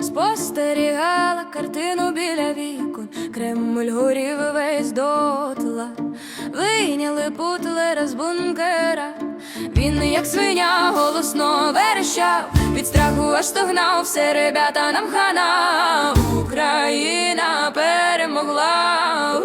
спостерігала картину біля вікон, Кремль горів весь дотла, вийняли путлера з бункера. Він, як свиня, голосно верещав, від страху аж стогнав, все ребята нам хана, Україна перемогла.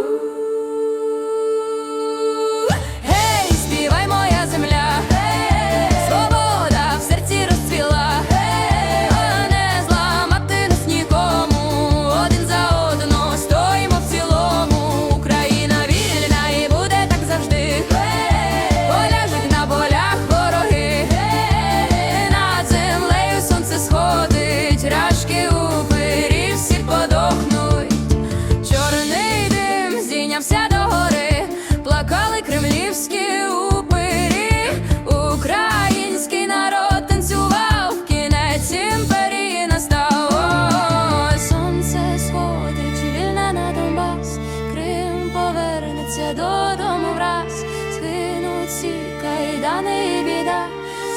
Повернеться додому враз, скинуть ці кайдани і біда.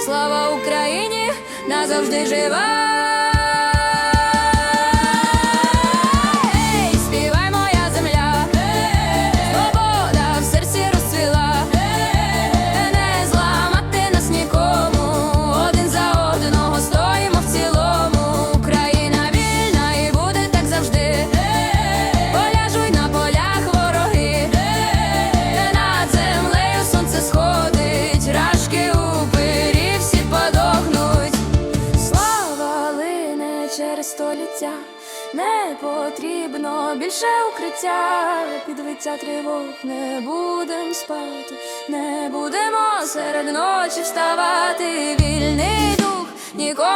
Слава Україні назавжди жива. Через століття, не потрібно більше укриття, Підвиця тривог, не будем спати, не будемо серед ночі вставати, вільний дух нікому